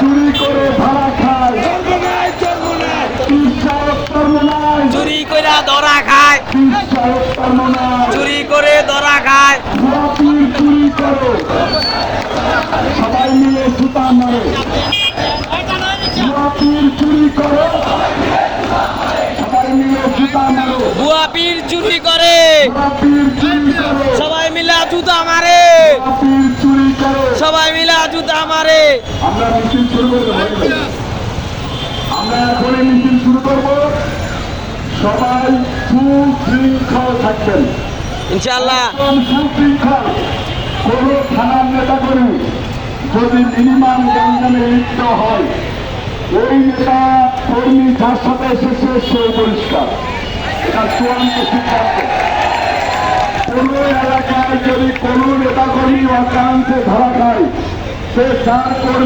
চুরি করে ভাড়া খায়। চুরি করে ধরা খায়। চুরি করে ধরা খায়। চুরি করো। সবাই মিলে সুতা মারো। চুরি করো। সবাই মিলে সুতা মারো। বুয়া পীর চুরি করো। সবাই মিলে জুতা মারে গোলাপির চুরি করো সবাই মিলে জুতা মারে আমরা মিছিল শুরু করব আমরা এখনই মিছিল শুরু করব। সবাই সুশৃঙ্খল থাকবেন। ইনশাল্লাহ একদম সুশৃঙ্খল। কোন থানার নেতা কর্মী যদি মিনিমাম গ্যাঞ্জামে লিপ্ত হয় ওই নেতা কর্মী যার সাথে এসেছে সে পরিষ্কার। এটা চূড়ান্ত সিদ্ধান্ত। কোন এলাকায় যদি কোন নেতা কর্মী অকান্তে ধরা খায় সে যার কর্মী